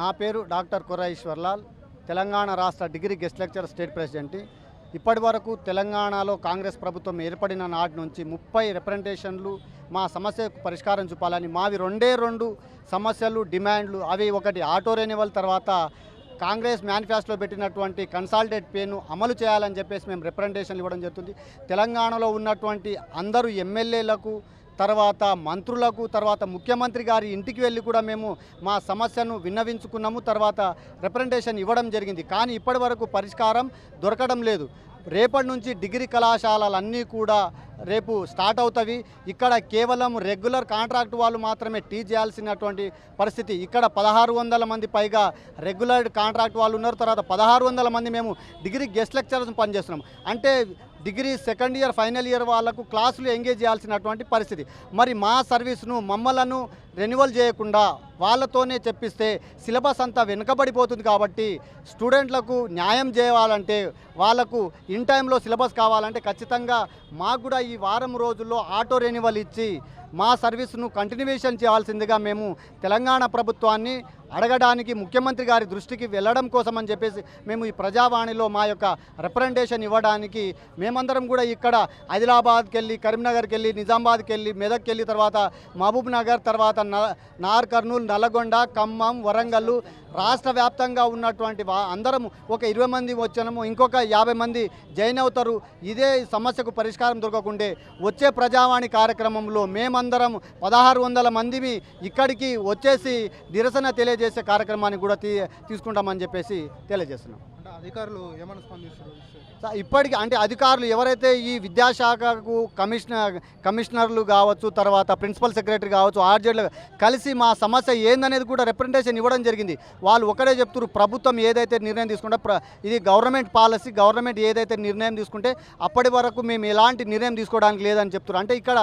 నా పేరు డాక్టర్ కుర్రా ఈశ్వర్లాల్ తెలంగాణ రాష్ట్ర degree guest lecture state president. ఇప్పటి వరకు తెలంగాణలో కాంగ్రెస్ ప్రభుత్వం ఏర్పడిన నాటి నుంచి ముప్పై రిప్రజెంటేషన్లు మా సమస్యకు పరిష్కారం చూపాలని మావి రెండే రెండు సమస్యలు డిమాండ్లు అవి ఒకటి ఆటో రెన్యువల్ తర్వాత కాంగ్రెస్ మేనిఫెస్టోలో పెట్టినటువంటి కన్సాల్టేట్ పేను అమలు చేయాలని చెప్పేసి మేము రిప్రజెంటేషన్లు ఇవ్వడం జరుగుతుంది. తెలంగాణలో ఉన్నటువంటి అందరూ ఎమ్మెల్యేలకు తర్వాత మంత్రులకు తర్వాత ముఖ్యమంత్రి గారి ఇంటికి వెళ్ళి కూడా మేము మా సమస్యను విన్నవించుకున్నాము. తర్వాత రిప్రజెంటేషన్ ఇవ్వడం జరిగింది. కానీ ఇప్పటి వరకు పరిష్కారం దొరకడం లేదు. రేపటి నుంచి డిగ్రీ కళాశాలలన్నీ కూడా రేపు స్టార్ట్ అవుతవి. ఇక్కడ కేవలం రెగ్యులర్ కాంట్రాక్ట్ వాళ్ళు మాత్రమే టీ చేయాల్సినటువంటి పరిస్థితి. ఇక్కడ పదహారు వందల మంది పైగా రెగ్యులర్ కాంట్రాక్ట్ వాళ్ళు ఉన్నారు. తర్వాత పదహారు వందల మంది మేము డిగ్రీ గెస్ట్ లెక్చరర్స్ పనిచేస్తున్నాం. అంటే degree second year final year వాళ్ళకు క్లాసులు ఎంగేజ్ చేయాల్సినటువంటి పరిస్థితి. మరి మా సర్వీస్ను మమ్మలను రెన్యువల్ చేయకుండా వాళ్ళతోనే చెప్పిస్తే సిలబస్ అంతా వెనుకబడిపోతుంది కాబట్టి స్టూడెంట్లకు న్యాయం చేయాలంటే వాళ్ళకు ఇన్ టైంలో సిలబస్ కావాలంటే ఖచ్చితంగా మాకు కూడా ఈ వారం రోజుల్లో ఆటో రెన్యువల్ ఇచ్చి మా సర్వీస్ను కంటిన్యూషన్ చేయాల్సిందిగా మేము తెలంగాణ ప్రభుత్వాన్ని అడగడానికి ముఖ్యమంత్రి గారి దృష్టికి వెళ్ళడం కోసం అని చెప్పేసి మేము ఈ ప్రజావాణిలో మా యొక్క రిప్రజెంటేషన్ ఇవ్వడానికి మేమందరం కూడా ఇక్కడ ఆదిలాబాద్కి వెళ్ళి కరీంనగర్కి వెళ్ళి నిజామాబాద్కి వెళ్ళి మెదక్కి వెళ్ళి తర్వాత మహబూబ్ నగర్ తర్వాత నార్ కర్నూలు నల్లగొండ ఖమ్మం వరంగల్ రాష్ట్ర వ్యాప్తంగా ఉన్నటువంటి అందరం ఒక ఇరవై మంది వచ్చాము ఇంకొక యాభై మంది జైన్ అవుతారు. ఇదే సమస్యకు పరిష్కారం దొరకకుండే వచ్చే ప్రజావాణి కార్యక్రమంలో మేమందరం పదహారు వందల మందిని ఇక్కడికి వచ్చేసి నిరసన తెలియజేసే కార్యక్రమాన్ని కూడా తీ తీసుకుంటామని చెప్పేసి తెలియజేస్తున్నాం. అధికారులు ఏమైనా స్పందిస్తారు ఇప్పటికీ అంటే అధికారులు ఎవరైతే ఈ విద్యాశాఖకు కమిషనర్ కమిషనర్లు కావచ్చు తర్వాత ప్రిన్సిపల్ సెక్రటరీ కావచ్చు ఆర్జెడ్లు కలిసి మా సమస్య ఏందనేది కూడా రిప్రజెంటేషన్ ఇవ్వడం జరిగింది. వాళ్ళు ఒకటే చెప్తున్నారు ప్రభుత్వం ఏదైతే నిర్ణయం తీసుకుంటే ఇది గవర్నమెంట్ పాలసీ గవర్నమెంట్ ఏదైతే నిర్ణయం తీసుకుంటే అప్పటి వరకు మేము ఎలాంటి నిర్ణయం తీసుకోవడానికి లేదని చెప్తున్నారు. అంటే ఇక్కడ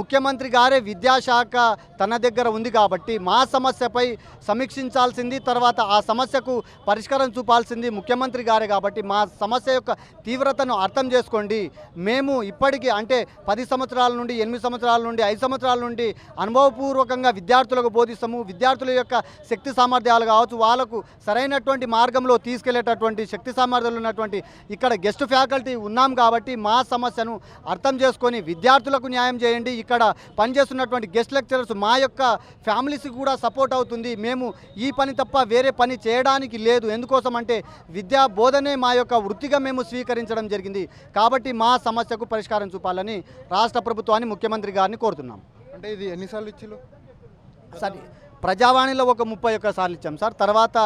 ముఖ్యమంత్రి గారే విద్యాశాఖ తన దగ్గర ఉంది కాబట్టి మా సమస్యపై సమీక్షించాల్సింది తర్వాత ఆ సమస్యకు పరిష్కారం చూపాల్సింది ముఖ్యమంత్రి గారే కాబట్టి మా సమస్య యొక్క తీవ్రతను అర్థం చేసుకోండి. మేము ఇప్పటికీ అంటే పది సంవత్సరాల నుండి ఎనిమిది సంవత్సరాల నుండి ఐదు సంవత్సరాల నుండి అనుభవపూర్వకంగా విద్యార్థులకు బోధిస్తాము. విద్యార్థుల యొక్క శక్తి సామర్థ్యాలు కావచ్చు వాళ్ళకు సరైనటువంటి మార్గంలో తీసుకెళ్ళేటటువంటి శక్తి సామర్థ్యాలు ఉన్నటువంటి ఇక్కడ గెస్ట్ ఫ్యాకల్టీ ఉన్నాం కాబట్టి మా సమస్యను అర్థం చేసుకొని విద్యార్థులకు న్యాయం చేయండి. ఇక్కడ పనిచేస్తున్నటువంటి గెస్ట్ లెక్చరర్స్ మా యొక్క ఫ్యామిలీస్కి కూడా సపోర్ట్ అవుతుంది. మేము ఈ పని తప్ప వేరే పని చేయడానికి లేదు. ఎందుకోసం అంటే విద్యా బోధనే మా యొక్క వృత్తిగా మేము స్వీకరించడం జరిగింది. కాబట్టి మా సమస్యకు పరిష్కారం చూపాలని రాష్ట్ర ప్రభుత్వాన్ని ముఖ్యమంత్రి గారిని కోరుతున్నాం. అంటే ఇది ఎన్నిసార్లు ఇచ్చిలు సార్ ప్రజావాణిలో ఒక ముప్పై ఒక్క సార్లు ఇచ్చాం సార్. తర్వాత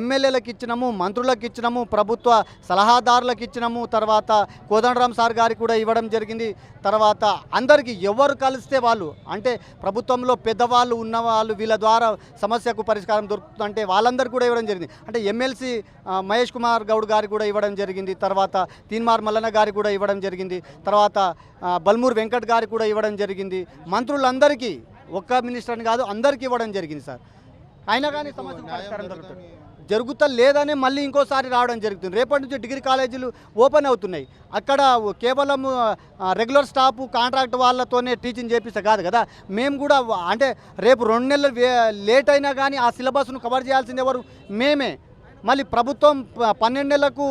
ఎమ్మెల్యేలకు ఇచ్చినాము మంత్రులకు ఇచ్చినాము ప్రభుత్వ సలహాదారులకు ఇచ్చినాము తర్వాత కోదండరామ్ సార్ గారికి కూడా ఇవ్వడం జరిగింది. తర్వాత అందరికీ ఎవరు కలిస్తే వాళ్ళు అంటే ప్రభుత్వంలో పెద్దవాళ్ళు ఉన్నవాళ్ళు వీళ్ళ ద్వారా సమస్యకు పరిష్కారం దొరుకుతుందంటే వాళ్ళందరికీ కూడా ఇవ్వడం జరిగింది. అంటే ఎమ్మెల్సీ మహేష్ కుమార్ గౌడ్ గారికి కూడా ఇవ్వడం జరిగింది. తర్వాత తీన్మార్ మల్లన్న గారికి కూడా ఇవ్వడం జరిగింది. తర్వాత బల్మూర్ వెంకట్ గారికి కూడా ఇవ్వడం జరిగింది. మంత్రులందరికీ ఒక్క మినిస్టర్ని కాదు అందరికీ ఇవ్వడం జరిగింది సార్. అయినా కానీ సమస్య పరిష్కారం దొరుకుతుంది. జరుగుతా లేదని మళ్ళీ ఇంకోసారి రావడం జరుగుతుంది. రేపటి నుంచి డిగ్రీ కాలేజీలు ఓపెన్ అవుతున్నాయి. అక్కడ కేవలం రెగ్యులర్ స్టాఫ్ కాంట్రాక్ట్ వాళ్ళతోనే టీచింగ్ చేపిస్తే కాదు కదా. మేము కూడా అంటే రేపు రెండు నెలలు లేట్ అయినా కానీ ఆ సిలబస్ను కవర్ చేయాల్సింది ఎవరు? మేమే. మళ్ళీ ప్రభుత్వం పన్నెండు నెలలకు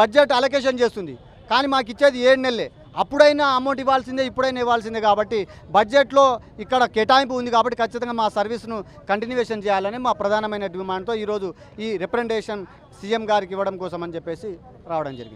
బడ్జెట్ అలొకేషన్ చేస్తుంది. కానీ మాకు ఇచ్చేది ఏడు నెలలే. అప్పుడైనా అమౌంట్ ఇవ్వాల్సిందే ఇప్పుడైనా ఇవ్వాల్సిందే కాబట్టి బడ్జెట్లో ఇక్కడ కేటాయింపు ఉంది కాబట్టి ఖచ్చితంగా మా సర్వీస్ను కంటిన్యూషన్ చేయాలని మా ప్రధానమైన డిమాండ్తో ఈరోజు ఈ రిప్రజెంటేషన్ సీఎం గారికి ఇవ్వడం కోసం అని చెప్పేసి రావడం జరిగింది.